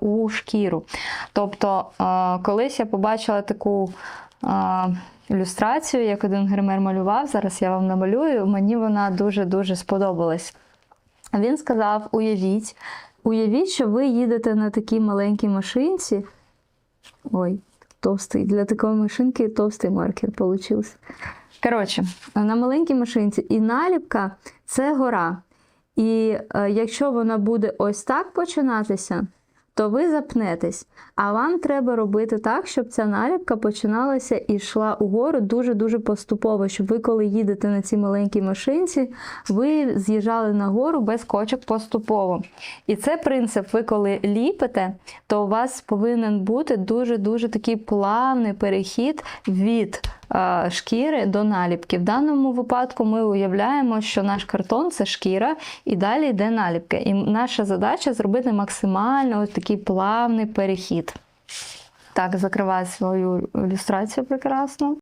у шкіру. Тобто, е, колись я побачила таку е, ілюстрацію, як один гример малював. Зараз я вам намалюю. Мені вона дуже-дуже сподобалась. Він сказав: уявіть, уявіть, що ви їдете на такій маленькій машинці. Ой, товстий. Для такої машинки товстий маркер получився. Коротше, на маленькій машинці і наліпка це гора. І е, якщо вона буде ось так починатися, то ви запнетесь. А вам треба робити так, щоб ця наліпка починалася і йшла угору дуже-дуже поступово, щоб ви, коли їдете на цій маленькій машинці, ви з'їжджали нагору без кочок поступово. І це принцип, ви коли ліпите, то у вас повинен бути дуже-дуже такий плавний перехід від шкіри до наліпки. В даному випадку ми уявляємо, що наш картон це шкіра, і далі йде наліпка. І наша задача зробити максимально ось такий плавний перехід. Так, закриваю свою ілюстрацію прекрасно.